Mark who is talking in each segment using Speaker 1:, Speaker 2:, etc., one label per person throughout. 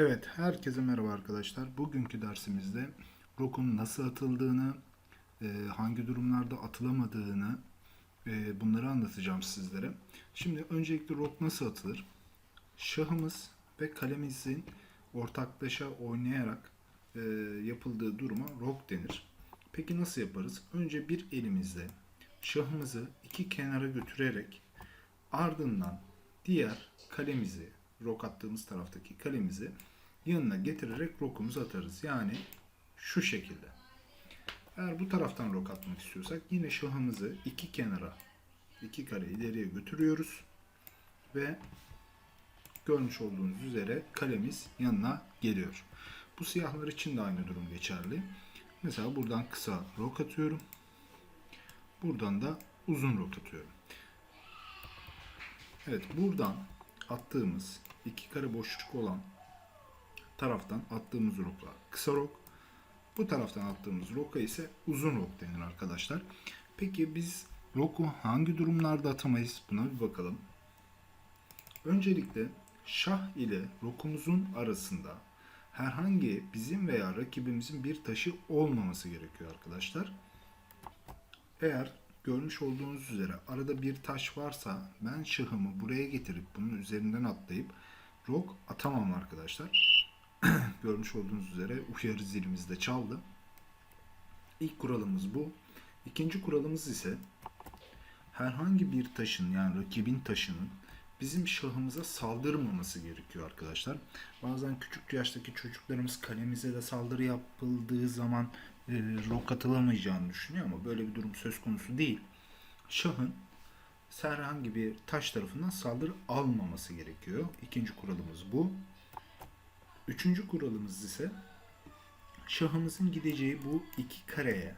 Speaker 1: Evet, herkese merhaba arkadaşlar. Bugünkü dersimizde rokun nasıl atıldığını, e, hangi durumlarda atılamadığını e, bunları anlatacağım sizlere. Şimdi öncelikle rok nasıl atılır? Şahımız ve kalemimizin ortaklaşa oynayarak e, yapıldığı duruma rok denir. Peki nasıl yaparız? Önce bir elimizle şahımızı iki kenara götürerek ardından diğer kalemizi, rok attığımız taraftaki kalemizi yanına getirerek rokumuzu atarız. Yani şu şekilde. Eğer bu taraftan rok atmak istiyorsak yine şahımızı iki kenara, iki kare ileriye götürüyoruz ve görmüş olduğunuz üzere kalemiz yanına geliyor. Bu siyahlar için de aynı durum geçerli. Mesela buradan kısa rok atıyorum. Buradan da uzun rok atıyorum. Evet buradan attığımız iki kare boşluk olan taraftan attığımız rokla kısa rok. Bu taraftan attığımız roka ise uzun rok denir arkadaşlar. Peki biz roku hangi durumlarda atamayız? Buna bir bakalım. Öncelikle şah ile rokumuzun arasında herhangi bizim veya rakibimizin bir taşı olmaması gerekiyor arkadaşlar. Eğer görmüş olduğunuz üzere arada bir taş varsa ben şahımı buraya getirip bunun üzerinden atlayıp rok atamam arkadaşlar. görmüş olduğunuz üzere uyarı zilimiz de çaldı. İlk kuralımız bu. İkinci kuralımız ise herhangi bir taşın yani rakibin taşının bizim şahımıza saldırmaması gerekiyor arkadaşlar. Bazen küçük yaştaki çocuklarımız kalemize de saldırı yapıldığı zaman e, rok atılamayacağını düşünüyor ama böyle bir durum söz konusu değil. Şahın herhangi bir taş tarafından saldırı almaması gerekiyor. İkinci kuralımız bu. Üçüncü kuralımız ise şahımızın gideceği bu iki kareye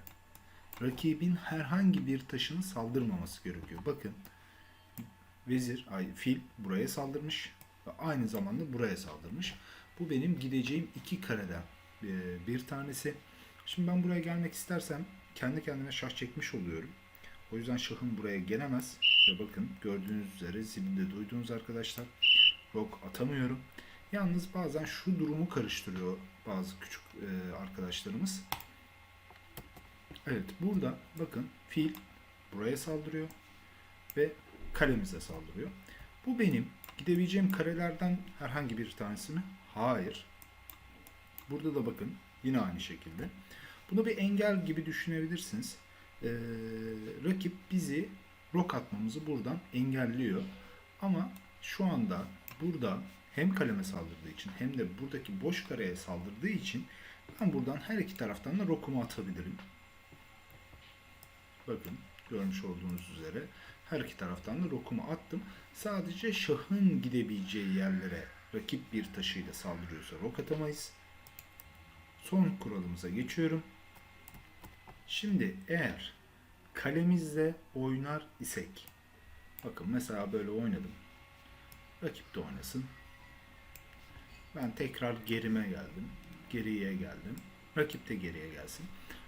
Speaker 1: rakibin herhangi bir taşının saldırmaması gerekiyor. Bakın vezir, ay fil buraya saldırmış ve aynı zamanda buraya saldırmış. Bu benim gideceğim iki kareden e, bir tanesi. Şimdi ben buraya gelmek istersem kendi kendime şah çekmiş oluyorum. O yüzden şahım buraya gelemez. Ve bakın gördüğünüz üzere zilinde duydunuz arkadaşlar. Rok atamıyorum. Yalnız bazen şu durumu karıştırıyor bazı küçük e, arkadaşlarımız. Evet burada bakın fil buraya saldırıyor ve kalemize saldırıyor. Bu benim gidebileceğim karelerden herhangi bir tanesi mi? Hayır. Burada da bakın yine aynı şekilde. Bunu bir engel gibi düşünebilirsiniz. Ee, rakip bizi rok atmamızı buradan engelliyor. Ama şu anda burada hem kaleme saldırdığı için hem de buradaki boş kareye saldırdığı için ben buradan her iki taraftan da rokumu atabilirim. Bakın görmüş olduğunuz üzere her iki taraftan da rokumu attım. Sadece şahın gidebileceği yerlere rakip bir taşıyla saldırıyorsa rok atamayız. Son kuralımıza geçiyorum. Şimdi eğer kalemizle oynar isek bakın mesela böyle oynadım. Rakip de oynasın. Ben tekrar gerime geldim. Geriye geldim. Rakip de geriye gelsin.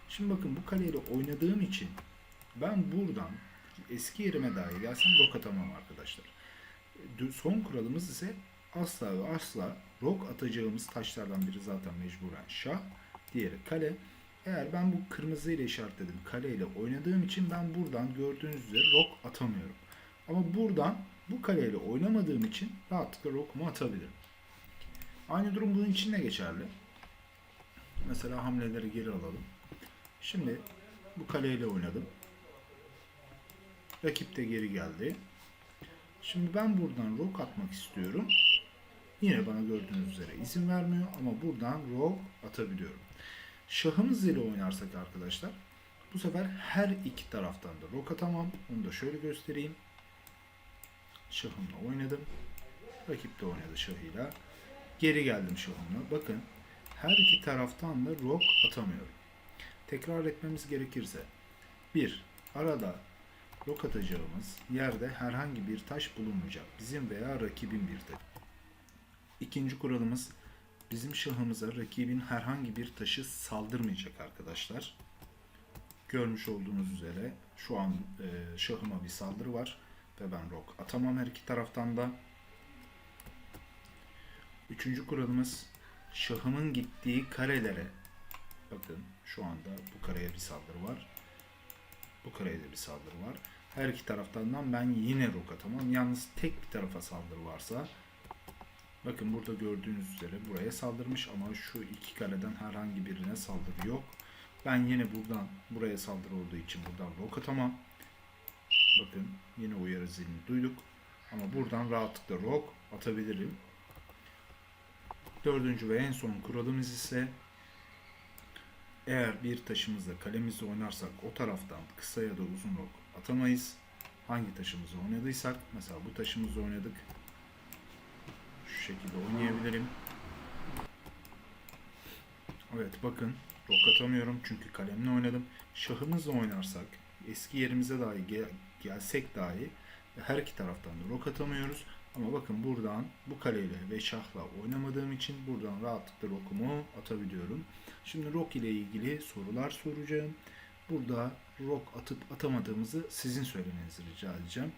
Speaker 1: Şimdi bakın bu kaleyle oynadığım için ben buradan eski yerime dahi gelsem rok atamam arkadaşlar. Son kuralımız ise asla ve asla rok atacağımız taşlardan biri zaten mecburen şah. Diğeri kale. Eğer ben bu kırmızı ile işaretledim kale ile oynadığım için ben buradan gördüğünüz üzere rok atamıyorum. Ama buradan bu kaleyle oynamadığım için rahatlıkla rokumu atabilirim. Aynı durum bunun için de geçerli. Mesela hamleleri geri alalım. Şimdi bu kaleyle oynadım. Rakip de geri geldi. Şimdi ben buradan rok atmak istiyorum. Yine bana gördüğünüz üzere izin vermiyor ama buradan rok atabiliyorum. Şahımız ile oynarsak arkadaşlar bu sefer her iki taraftan da rok atamam. Onu da şöyle göstereyim. Şahımla oynadım. Rakip de oynadı şahıyla. Geri geldim şahımla. Bakın her iki taraftan da rok atamıyorum. Tekrar etmemiz gerekirse. bir Arada rok atacağımız yerde herhangi bir taş bulunmayacak. Bizim veya rakibin bir taş. İkinci kuralımız bizim şahımıza rakibin herhangi bir taşı saldırmayacak arkadaşlar. Görmüş olduğunuz üzere şu an e, şahıma bir saldırı var ve ben rok atamam her iki taraftan da. Üçüncü kuralımız şahımın gittiği karelere bakın şu anda bu kareye bir saldırı var. Bu kareye de bir saldırı var. Her iki taraftan ben yine rok atamam. Yalnız tek bir tarafa saldırı varsa bakın burada gördüğünüz üzere buraya saldırmış ama şu iki kareden herhangi birine saldırı yok. Ben yine buradan buraya saldırı olduğu için buradan rok atamam. Bakın yine uyarı zilini duyduk. Ama buradan rahatlıkla rok atabilirim. Dördüncü ve en son kuralımız ise eğer bir taşımızla kalemizle oynarsak o taraftan kısa ya da uzun rok atamayız. Hangi taşımızı oynadıysak mesela bu taşımızı oynadık. Şu şekilde oynayabilirim. Evet bakın rok atamıyorum çünkü kalemle oynadım. Şahımızla oynarsak eski yerimize dahi gel- gelsek dahi her iki taraftan da rok atamıyoruz. Ama bakın buradan bu kaleyle ve şahla oynamadığım için buradan rahatlıkla rokumu atabiliyorum. Şimdi rok ile ilgili sorular soracağım. Burada rok atıp atamadığımızı sizin söylemenizi rica edeceğim.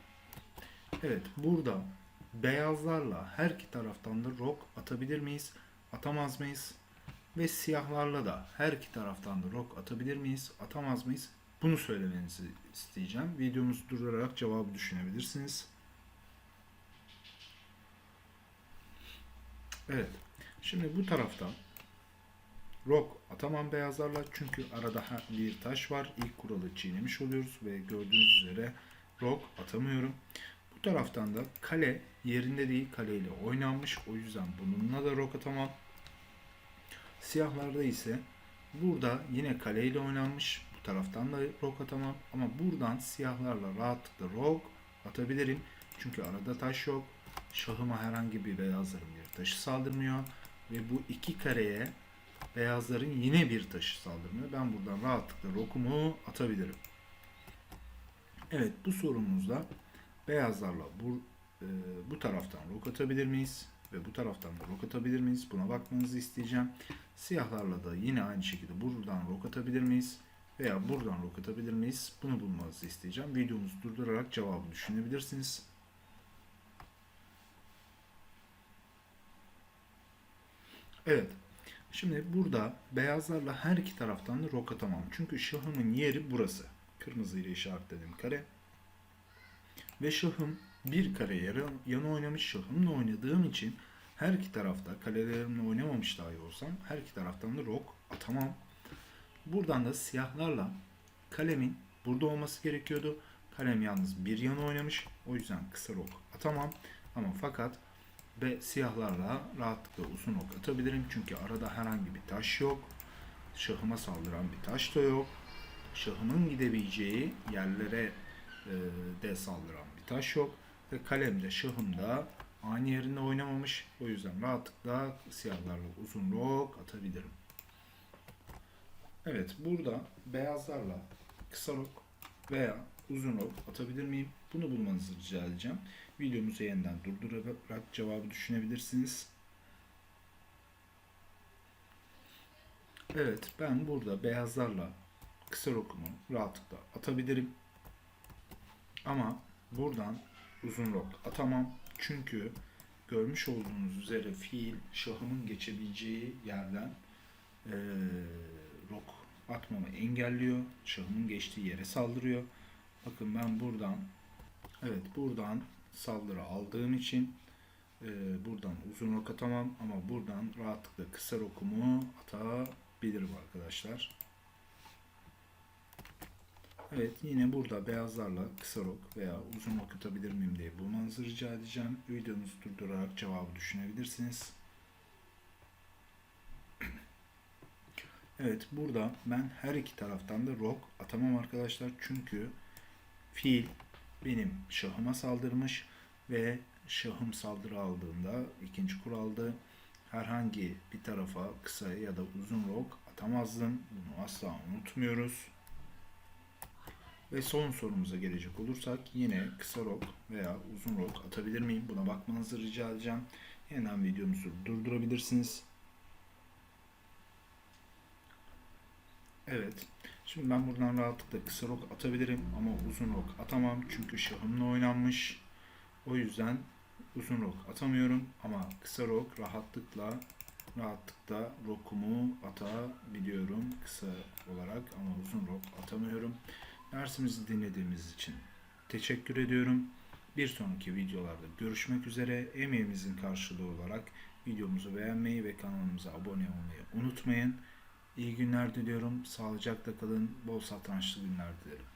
Speaker 1: Evet burada beyazlarla her iki taraftan da rok atabilir miyiz? Atamaz mıyız? Ve siyahlarla da her iki taraftan da rok atabilir miyiz? Atamaz mıyız? Bunu söylemenizi isteyeceğim. Videomuzu durdurarak cevabı düşünebilirsiniz. Evet. Şimdi bu tarafta Rock atamam beyazlarla çünkü arada bir taş var. İlk kuralı çiğnemiş oluyoruz ve gördüğünüz üzere rock atamıyorum. Bu taraftan da kale yerinde değil kaleyle oynanmış. O yüzden bununla da rock atamam. Siyahlarda ise burada yine kaleyle oynanmış. Bu taraftan da rock atamam. Ama buradan siyahlarla rahatlıkla rock atabilirim. Çünkü arada taş yok. Şahıma herhangi bir beyazların bir taşı saldırmıyor. Ve bu iki kareye beyazların yine bir taşı saldırmıyor. Ben buradan rahatlıkla rokumu atabilirim. Evet bu sorumuzda beyazlarla bu e, bu taraftan rok atabilir miyiz? Ve bu taraftan da rok atabilir miyiz? Buna bakmanızı isteyeceğim. Siyahlarla da yine aynı şekilde buradan rok atabilir miyiz? Veya buradan rok atabilir miyiz? Bunu bulmanızı isteyeceğim. Videomuzu durdurarak cevabı düşünebilirsiniz. Evet. Şimdi burada beyazlarla her iki taraftan da rok atamam. Çünkü şahımın yeri burası. Kırmızı ile işaretlediğim kare. Ve şahım bir kare yarı, yanı oynamış şahımla oynadığım için her iki tarafta kalelerimle oynamamış dahi olsam her iki taraftan da rok atamam. Buradan da siyahlarla kalemin burada olması gerekiyordu. Kalem yalnız bir yana oynamış. O yüzden kısa rok atamam. Ama fakat ve siyahlarla rahatlıkla uzun ok atabilirim. Çünkü arada herhangi bir taş yok. Şahıma saldıran bir taş da yok. Şahımın gidebileceği yerlere e, de saldıran bir taş yok. Ve kalemde şahımda aynı yerinde oynamamış. O yüzden rahatlıkla siyahlarla uzun rok atabilirim. Evet burada beyazlarla kısa rok veya uzun rok atabilir miyim? Bunu bulmanızı rica edeceğim. Videomuzu yeniden durdurarak cevabı düşünebilirsiniz. Evet ben burada beyazlarla kısa rokumu rahatlıkla atabilirim. Ama buradan uzun rok atamam. Çünkü görmüş olduğunuz üzere fiil şahımın geçebileceği yerden eee rok atmamı engelliyor. Şahımın geçtiği yere saldırıyor. Bakın ben buradan evet buradan saldırı aldığım için e, buradan uzun ok atamam ama buradan rahatlıkla kısa rokumu atabilirim arkadaşlar. Evet yine burada beyazlarla kısa rok veya uzun ok atabilir miyim diye bulmanızı rica edeceğim. Videonuzu durdurarak cevabı düşünebilirsiniz. Evet burada ben her iki taraftan da rok atamam arkadaşlar. Çünkü fiil benim şahıma saldırmış ve şahım saldırı aldığında ikinci kuralda herhangi bir tarafa kısa ya da uzun rok atamazdım. Bunu asla unutmuyoruz. Ve son sorumuza gelecek olursak yine kısa rok veya uzun rok atabilir miyim? Buna bakmanızı rica edeceğim. Yeniden videomuzu durdurabilirsiniz. Evet. Şimdi ben buradan rahatlıkla kısa rok atabilirim ama uzun rok atamam çünkü şahımla oynanmış. O yüzden uzun rok atamıyorum ama kısa rok rahatlıkla rahatlıkla rokumu atabiliyorum kısa olarak ama uzun rok atamıyorum. Dersimizi dinlediğimiz için teşekkür ediyorum. Bir sonraki videolarda görüşmek üzere. Emeğimizin karşılığı olarak videomuzu beğenmeyi ve kanalımıza abone olmayı unutmayın. İyi günler diliyorum. Sağlıcakla kalın. Bol satrançlı günler dilerim.